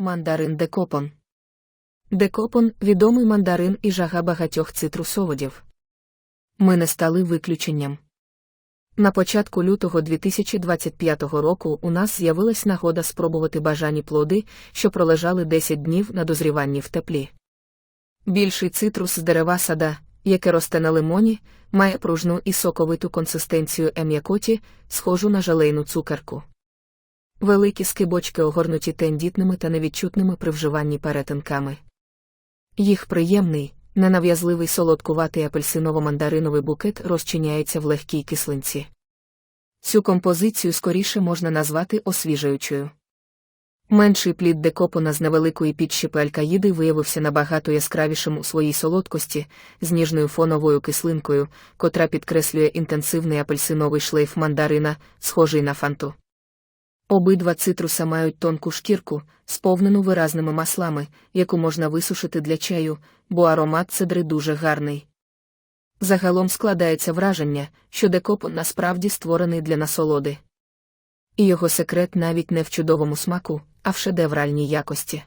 Мандарин декопон. Декопон відомий мандарин і жага багатьох цитрусоводів. Ми не стали виключенням. На початку лютого 2025 року у нас з'явилась нагода спробувати бажані плоди, що пролежали 10 днів на дозріванні в теплі. Більший цитрус з дерева сада, яке росте на лимоні, має пружну і соковиту консистенцію ем'якоті, схожу на жалейну цукерку. Великі скибочки огорнуті тендітними та невідчутними при вживанні перетинками. Їх приємний, ненав'язливий солодкуватий апельсиново-мандариновий букет розчиняється в легкій кислинці. Цю композицію скоріше можна назвати освіжаючою. Менший плід декопона з невеликої підщепи алькаїди виявився набагато яскравішим у своїй солодкості, з ніжною фоновою кислинкою, котра підкреслює інтенсивний апельсиновий шлейф мандарина, схожий на фанту. Обидва цитруса мають тонку шкірку, сповнену виразними маслами, яку можна висушити для чаю, бо аромат цедри дуже гарний. Загалом складається враження, що декоп насправді створений для насолоди. І його секрет навіть не в чудовому смаку, а в шедевральній якості.